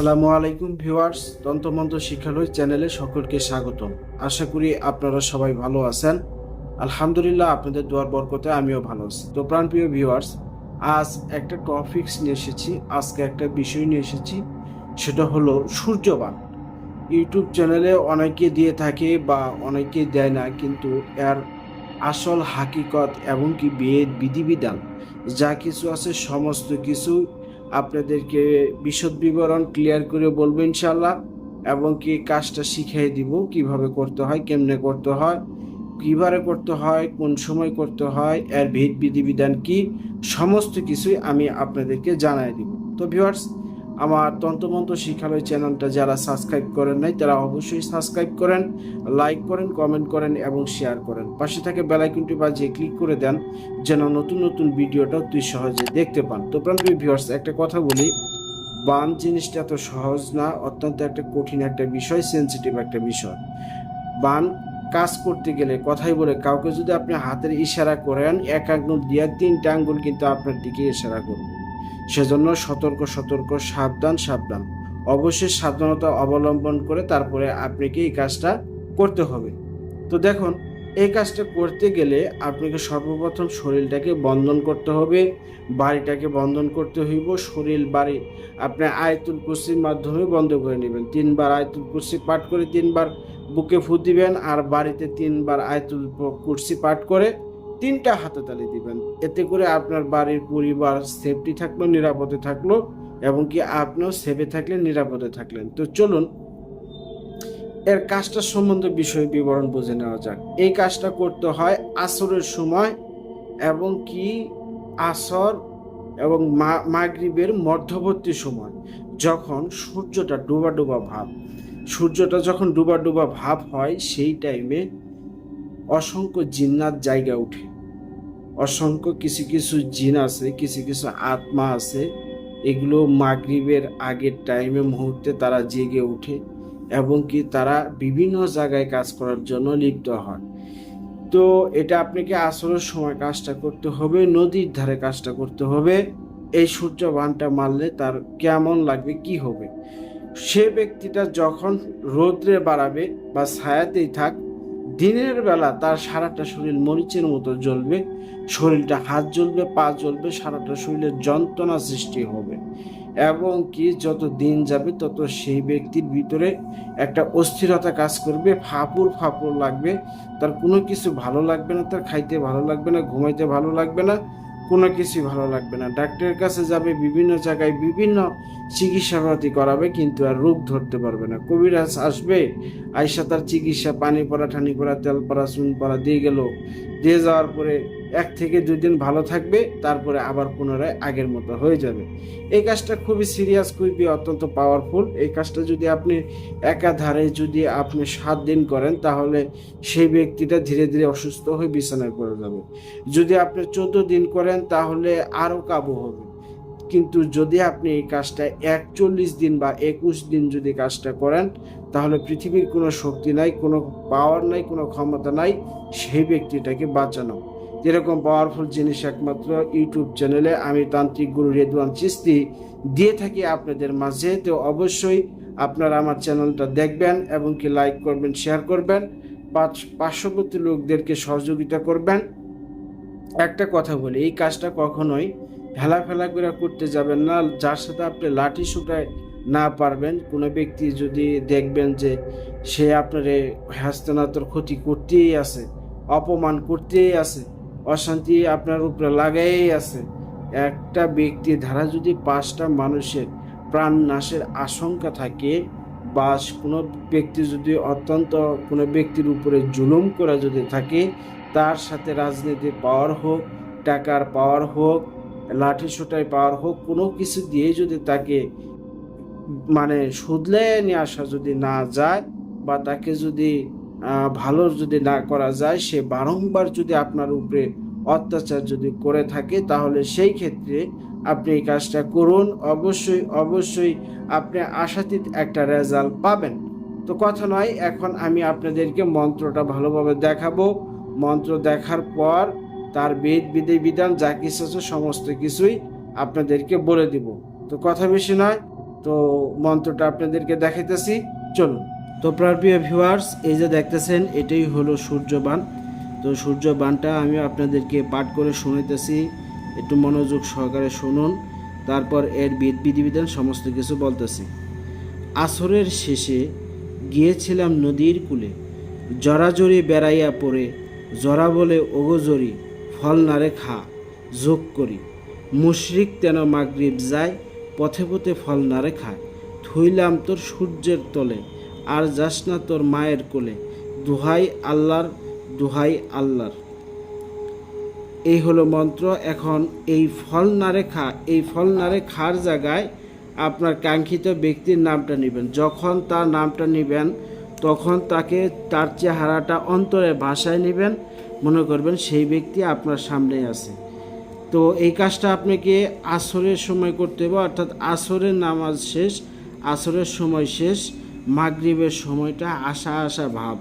আসসালামু আলাইকুম ভিউয়ার্স তন্ত্রমন্ত্র শিক্ষালয় চ্যানেলে সকলকে স্বাগতম। আশা করি আপনারা সবাই ভালো আছেন। আলহামদুলিল্লাহ আপনাদের দোয়ার বরকতে আমিও ভালো আছি। তো প্রাণপ্রিয় ভিউয়ার্স, আজ একটা টপিকস নিয়ে এসেছি, আজকে একটা বিষয় নিয়ে এসেছি, সেটা হলো সূর্যবান। ইউটিউব চ্যানেলে অনেকে দিয়ে থাকে বা অনেকে দেয় না, কিন্তু এর আসল হাকিকত এবং কি বিয়ের বিধিবিধান, যা কিছু আছে, সমস্ত কিছু আপনাদেরকে বিশদ বিবরণ ক্লিয়ার করে বলব ইনশাল্লাহ এবং কি কাজটা শিখিয়ে দিব, কীভাবে করতে হয়, কেমনে করতে হয়, কীভাবে করতে হয়, কোন সময় করতে হয়, এর ভিত বিধিবিধান কি, সমস্ত কিছুই আমি আপনাদেরকে জানাই দিব। তো ভিউয়ার্স আমার তন্ত্রমন্ত্র শিক্ষালয় চ্যানেলটা যারা সাবস্ক্রাইব করেন নাই, তারা অবশ্যই সাবস্ক্রাইব করেন, লাইক করেন, কমেন্ট করেন এবং শেয়ার করেন। পাশে থাকে বেলাইকনটি বাজিয়ে ক্লিক করে দেন, যেন নতুন নতুন ভিডিওটা তুই সহজে দেখতে পান। তো প্রাণপ্রিয় ভিউয়ার্স, একটা কথা বলি, বান জিনিসটা এত সহজ না, অত্যন্ত একটা কঠিন একটা বিষয় সেন্সিটিভ একটা বিষয়। বান কাজ করতে গেলে, কথাই বলে, কাউকে যদি আপনি হাতের ইশারা করেন, এক আঙ্গুল দিয়ে তিনটা আঙ্গুল কিন্তু আপনার দিকে ইশারা করবে। সেজন্য সতর্ক সতর্ক, সাবধান সাবধান। অবশ্যই সাবধানতা অবলম্বন করে তারপরে আপনাকে এই কাজটা করতে হবে। তো দেখুন, এই কাজটা করতে গেলে আপনাকে সর্বপ্রথম শরীরটাকে বন্ধন করতে হবে, বাড়িটাকে বন্ধন করতে হইব, শরীর, বাড়ি আপনি আয়তুল কুসির মাধ্যমে বন্ধ করে নেবেন। তিনবার আয়তুল কুসি পাঠ করে তিনবার বুকে ফু দিবেন আর বাড়িতে তিনবার আয়তুল কুরসি পাঠ করে তিনটা হাতে তালি দিবেন। এতে করে আপনার বাড়ির পরিবার সেফটি থাকল, নিরাপদে থাকল এবং কি আপনিও সেফে থাকলেন নিরাপদে থাকলেন। তো চলুন, এর কাজটা সম্বন্ধে বিষয় বিবরণ বুঝে নেওয়া যাক। এই কাজটা করতে হয় আসরের সময় এবং কি আসর এবং মাগরিবের মধ্যবর্তী সময়, যখন সূর্যটা ডুবা ডুবা ভাব। সূর্যটা যখন ডুবা ডুবা ভাব হয়, সেই টাইমে অসংখ্য জিন্নাত জায়গা উঠে। অসংখ্য কিছু কিছু জিন আছে, কিছু কিছু আত্মা আছে। এগুলো মাগরিবের আগের টাইমে মুহূর্তে তারা জেগে ওঠে এবং কি তারা বিভিন্ন জায়গায় কাজ করার জন্য লিপ্ত হয় তো এটা আপনাকে আসরের সময় কাজটা করতে হবে, নদীর ধারে কাজটা করতে হবে। এই সূর্য বানটা মারলে তার কেমন লাগবে, কি হবে? সে ব্যক্তিটা যখন রৌদ্রে বাড়াবে বা ছায়াতেই থাক দিনের বেলা তার সারাটা শরীর মরিচের মতো জ্বলবে, শরীরটা হাত জ্বলবে, পা জ্বলবে, সারাটা শরীরের যন্ত্রণা সৃষ্টি হবে। এবং কি যত দিন যাবে, তত সেই ব্যক্তির ভিতরে একটা অস্থিরতা কাজ করবে, ফাঁপুর ফাপুর লাগবে। তার কোনো কিছু ভালো লাগবে না, তার খাইতে ভালো লাগবে না, ঘুমাইতে ভালো লাগবে না কোনো কিছুই ভালো লাগবে না। ডাক্তারের কাছে যাবে, বিভিন্ন জায়গায় বিভিন্ন চিকিৎসাপাতি করাবে, কিন্তু আর রোগ ধরতে পারবে না। কবিরাজ আসবে, আয়সা তার চিকিৎসা, পানি পড়া, ঠানি পড়া, তেল পড়া, চুন পড়া দিয়ে গেল। দিয়ে যাওয়ার পরে এক থেকে দুই দিন ভালো থাকবে, তারপরে আবার পুনরায় আগের মতো হয়ে যাবে। এই কাজটা খুবই সিরিয়াস খুবই অত্যন্ত পাওয়ারফুল এই কাজটা যদি আপনি একাধারে যদি আপনি সাত দিন করেন, তাহলে সেই ব্যক্তিটা ধীরে ধীরে অসুস্থ হয়ে বিছানায় পড়ে যাবে। যদি আপনি চোদ্দ দিন করেন, তাহলে আরও কাবু হবে। কিন্তু যদি আপনি এই কাজটা একচল্লিশ দিন বা একুশ দিন যদি কাজটা করেন, তাহলে পৃথিবীর কোনো শক্তি নাই, কোনো পাওয়ার নাই, কোনো ক্ষমতা নাই, সেই ব্যক্তিটাকে বাঁচানো। যেরকম পাওয়ারফুল জিনিস একমাত্র ইউটিউব চ্যানেলে আমি তান্ত্রিক গুরু রেদওয়ান চিস্তি দিয়ে থাকি আপনাদের মাঝে। তো অবশ্যই আপনারা আমার চ্যানেলটা দেখবেন এবং কি লাইক করবেন শেয়ার করবেন। পাঁচ, পার্শ্ববর্তী লোকদেরকে সহযোগিতা করবেন। একটা কথা বলি, এই কাজটা কখনোই হেলাফেলা করে করতে যাবেন না। যার সাথে আপনি লাঠি শুটায় না পারবেন। কোনো ব্যক্তি যদি দেখবেন যে সে আপনার হ্যাস্তানাতর ক্ষতি করতেই আছে, অপমান করতেই আছে অশান্তি আপনার উপরে লাগাই আছে। একটা ব্যক্তি ধারা যদি পাঁচটা মানুষের প্রাণ নাশের আশঙ্কা থাকে, বা কোনো ব্যক্তি যদি অত্যন্ত কোনো ব্যক্তির উপরে জুলুম করা যদি থাকে, তার সাথে রাজনীতির পাওয়ার হোক, টাকার পাওয়ার হোক, লাঠি সোটায় পাওয়ার হোক, কোনো কিছু দিয়ে যদি তাকে মানে শুধলে নিয়ে আসা যদি না যায়, বা তাকে যদি ভালো যদি না করা যায়, সে বারংবার যদি আপনার উপরে অত্যাচার যদি করে থাকে, তাহলে সেই ক্ষেত্রে আপনি এই কাজটা করুন। অবশ্যই অবশ্যই আপনি আশাতীত একটা রেজাল্ট পাবেন। তো কথা নয়, এখন আমি আপনাদেরকে মন্ত্রটা ভালোভাবে দেখাবো। মন্ত্র দেখার পর তার বেদ বিধি, বিধান, যা কিছু আছে, সমস্ত কিছুই আপনাদেরকে বলে দিব। তো কথা বেশি নয়, তো মন্ত্রটা আপনাদেরকে দেখাইতেছি। চলুন। তো প্রিয় ভিউয়ার্স এই যে দেখতেছেন, এটাই হলো সূর্যবান। তো সূর্যবানটা আমি আপনাদেরকে পাঠ করে শুনাইতেছি। একটু মনোযোগ সহকারে শুনুন, তারপর এর বিধ বিধিবিধান সমস্ত কিছু বলতেছি। আসরের শেষে গিয়েছিলাম নদীর কূলে। জরাজরি বেড়াইয়া পড়ে, জরা বলে ওগোজরি ফল নারে খা, যোগ করি। মুশরিক তেন মাগরিব যায়, পথে পথে ফল নারে খায় থইলাম তোর সূর্যের তলে। আর যাস না তোর মায়ের কোলে। দুহাই আল্লাহর দুহাই আল্লাহর। এই হলো মন্ত্র। এখন এই ফল নারে খা এই ফল নারে খার জায়গায় আপনার কাঙ্ক্ষিত ব্যক্তির নামটা নেবেন। যখন তার নামটা নেবেন, তখন তাকে তার চেহারাটা অন্তরে ভাষায় নেবেন। মনে করবেন সেই ব্যক্তি আপনার সামনেই আছে। তো এই কাজটা আপনাকে আসরের সময় করতে হবে, অর্থাৎ আসরের নামাজ শেষ, আসরের সময় শেষ। মাগরিবের সময়টা আশা আশা ভাব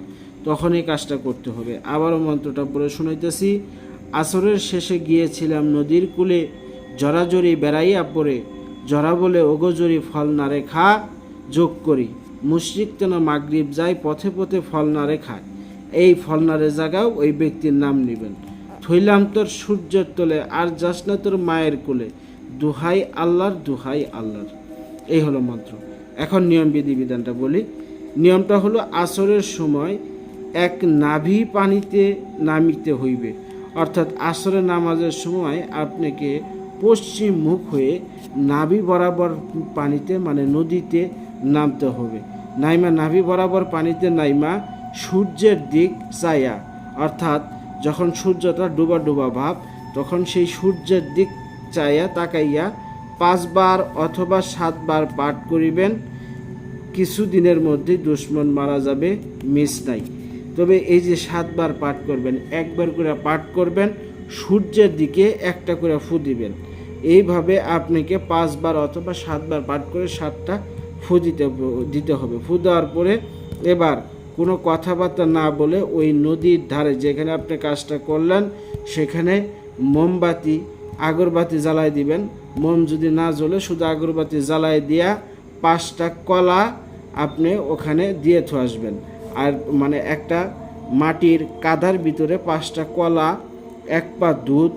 তখন এই কাজটা করতে হবে। আবারও মন্ত্রটা পড়ে শুনাইতেছি, আসরের শেষে গিয়েছিলাম নদীর কূলে, জরাজরি বেড়াইয়া পড়ে, জরা বলে ওগোজরি ফল নারে খা, যোগ করি। মুশরিক তেন মাগরিব যায়, পথে পথে ফল নারে খায়। এই ফল নারে জায়গাও ওই ব্যক্তির নাম নেবেন। থইলাম তোর সূর্যের তোলে, আর যাস না তোর মায়ের কোলে। দুহাই আল্লাহর দুহাই আল্লাহর। এই হলো মন্ত্র। এখন নিয়ম বিধি বিধানটা বলি। নিয়মটা হলো আসরের সময় এক নাভি পানিতে নামিতে হইবে। অর্থাৎ আসরের নামাজের সময় আপনাকে পশ্চিম মুখ হয়ে নাভি বরাবর পানিতে মানে নদীতে নামতে হবে। নাইমা, নাভি বরাবর পানিতে নাইমা সূর্যের দিক চাইয়া অর্থাৎ যখন সূর্যটা ডুবা ডুবা ভাব, তখন সেই সূর্যের দিক চাইয়া তাকাইয়া পাঁচবার অথবা সাতবার পাঠ করিবেন কিছু দিনের মধ্যে দুশ্মন মারা যাবে, মিস নাই। তবে এই যে সাতবার পাঠ করবেন, একবার করে পাঠ করবেন, সূর্যের দিকে একটা করে ফু দিবেন। এইভাবে আপনাকে পাঁচবার অথবা সাতবার পাঠ করে সাতটা ফু দিতে দিতে হবে। ফু দেওয়ার পরে এবার কোনো কথাবার্তা না বলে ওই নদীর ধারে যেখানে আপনি কাজটা করলেন, সেখানে মোমবাতি, আগরবাতি জ্বালাই দিবেন। মোম যদি না জ্বলে, শুধু আগরবাতি জ্বালাই দিয়া পাঁচটা কলা আপনি ওখানে দিয়ে থু আসবেন। আর মানে একটা মাটির কাদার ভিতরে পাঁচটা কলা, এক পা দুধ,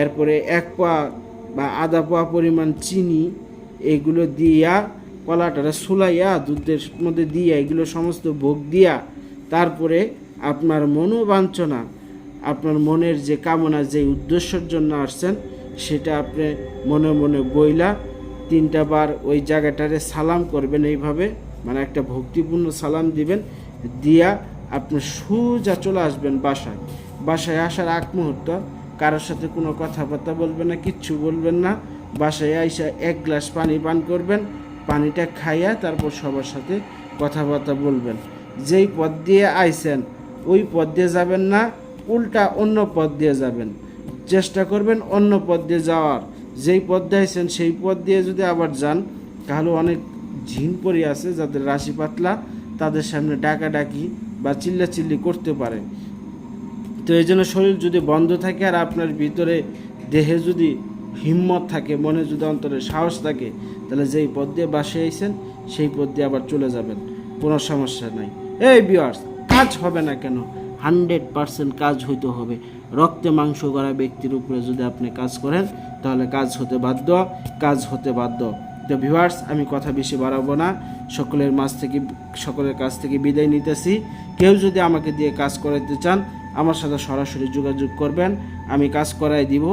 এরপরে এক পা বা আধা পা পরিমাণ চিনি, এগুলো দিয়া কলাটারে সুলাইয়া দুধের মধ্যে দিয়া, এগুলো সমস্ত ভোগ দিয়া, তারপরে আপনার মনোবাঞ্ছনা, আপনার মনের যে কামনা, যে উদ্দেশ্যের জন্য আসছেন সেটা আপনি মনে মনে বইলা তিনটা বার ওই জায়গাটারে সালাম করবেন এইভাবে মানে একটা ভক্তিপূর্ণ সালাম দিবেন, দিয়া আপনি সোজা চলে আসবেন বাসায়। বাসায় আসার আগ মুহূর্ত, কারোর সাথে কোনো কথাবার্তা বলবেন না, কিচ্ছু বলবেন না। বাসায় আইসা এক গ্লাস পানি পান করবেন, পানিটা খাইয়া তারপর সবার সাথে কথাবার্তা বলবেন। যেই পথ দিয়ে আইছেন ওই পথ দিয়ে যাবেন না, উল্টা অন্য পথ দিয়ে যাবেন। চেষ্টা করবেন অন্য পথ দিয়ে যাওয়ার। যেই পথ দিয়েছেন সেই পথ দিয়ে যদি আবার যান, তাহলে অনেক ঝিন পরি আছে যাদের রাশি পাতলা, তাদের সামনে ডাকাডাকি বা চিল্লাচিল্লি করতে পারে। তো এই জন্য শরীর যদি বন্ধ থাকে আর আপনার ভিতরে দেহে যদি হিম্মত থাকে, মনে যদি অন্তরে সাহস থাকে, তাহলে যেই পথ দিয়ে বাসে আইছেন, সেই পথ দিয়ে আবার চলে যাবেন। কোনো সমস্যা নাই। এই বিয়ার্স কাজ হবে না কেন? হান্ড্রেড পার্সেন্ট কাজ হইতে হবে। রক্তে মাংস করা ব্যক্তির উপরে যদি আপনি কাজ করেন, তাহলে কাজ হতে বাধ্য, কাজ হতে বাধ্য। তো ভিউয়ার্স আমি কথা বেশি বাড়াবো না। সকলের মাঝ থেকে, সকলের কাছ থেকে বিদায় নিতেছি। কেউ যদি আমাকে দিয়ে কাজ করাইতে চান, আমার সাথে সরাসরি যোগাযোগ করবেন। আমি কাজ করাই দিব।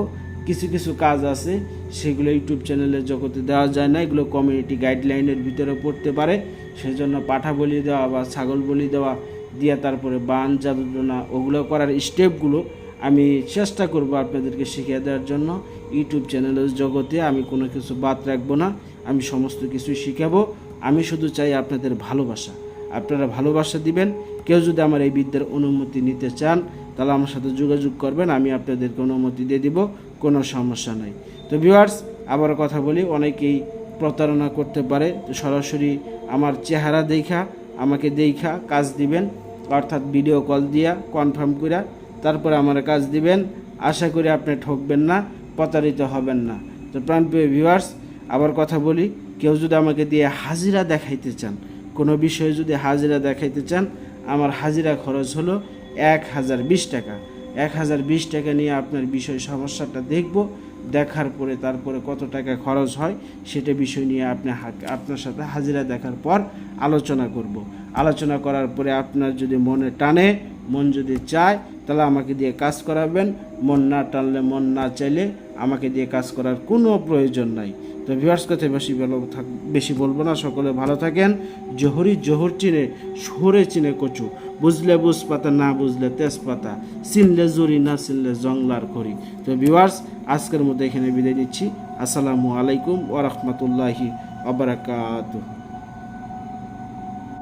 কিছু কিছু কাজ আছে, সেগুলো ইউটিউব চ্যানেলের জগতে দেওয়া যায় না। এগুলো কমিউনিটি গাইডলাইনের ভিতরে পড়তে পারে। সেই জন্য পাঠা বলি দেওয়া বা ছাগল বলি দেওয়া দিয়ে তারপরে বান জাদুটনা ওগুলো করার স্টেপগুলো আমি চেষ্টা করব আপনাদেরকে শিখিয়ে দেওয়ার জন্য। ইউটিউব চ্যানেলের জগতে আমি কোনো কিছু বাদ রাখব না, আমি সমস্ত কিছু শিখাবো। আমি শুধু চাই আপনাদের ভালোবাসা। আপনারা ভালোবাসা দিবেন। কেউ যদি আমার এই বিদ্যার অনুমতি নিতে চান, তাহলে আমার সাথে যোগাযোগ করবেন, আমি আপনাদেরকে অনুমতি দিয়ে দিব, কোনো সমস্যা নাই। তো ভিউয়ার্স আবার কথা বলি, অনেকেই প্রতারণা করতে পারে। তো সরাসরি আমার চেহারা দেখা, আমাকে দেখা, কাজ দিবেন। অর্থাৎ ভিডিও কল দিয়া কনফার্ম করে তারপরে আমার কাজ দিবেন। আশা করি আপনি ঠকবেন না, প্রতারিত হবেন না। তো প্রাণপ্রিয় ভিউয়ার্স আবার কথা বলি, কেউ যদি আমাকে দিয়ে হাজিরা দেখাইতে চান, কোনো বিষয়ে যদি হাজিরা দেখাইতে চান, আমার হাজিরা খরচ হলো এক হাজার বিশ টাকা। এক হাজার বিশ টাকা নিয়ে আপনার বিষয় সমস্যাটা দেখব, দেখার পরে তারপরে কত টাকা খরচ হয়, সেটা বিষয় নিয়ে আপনি আপনার সাথে হাজিরা দেখার পর আলোচনা করব। আলোচনা করার পরে আপনার যদি মনে টানে, মন যদি চায়, তাহলে আমাকে দিয়ে কাজ করাবেন। মন না টানলে মন না চাইলে আমাকে দিয়ে কাজ করার কোনো প্রয়োজন নাই। তো ভিউয়ার্স কথা বেশি ভালো থাক বেশি বলব না, সকলে ভালো থাকেন। জহরি জহর চিনে সরে চিনে কচু। বুঝলে বুঝ পাতা না বুঝলে তেজপাতা। চিনলে জুরি, না চিনলে জংলার করি তো ভিউয়ার্স আজকের মধ্যে এখানে বিদায় নিচ্ছি। আসসালামু আলাইকুম ওরহমতুল্লাহি আবরাকাতুহ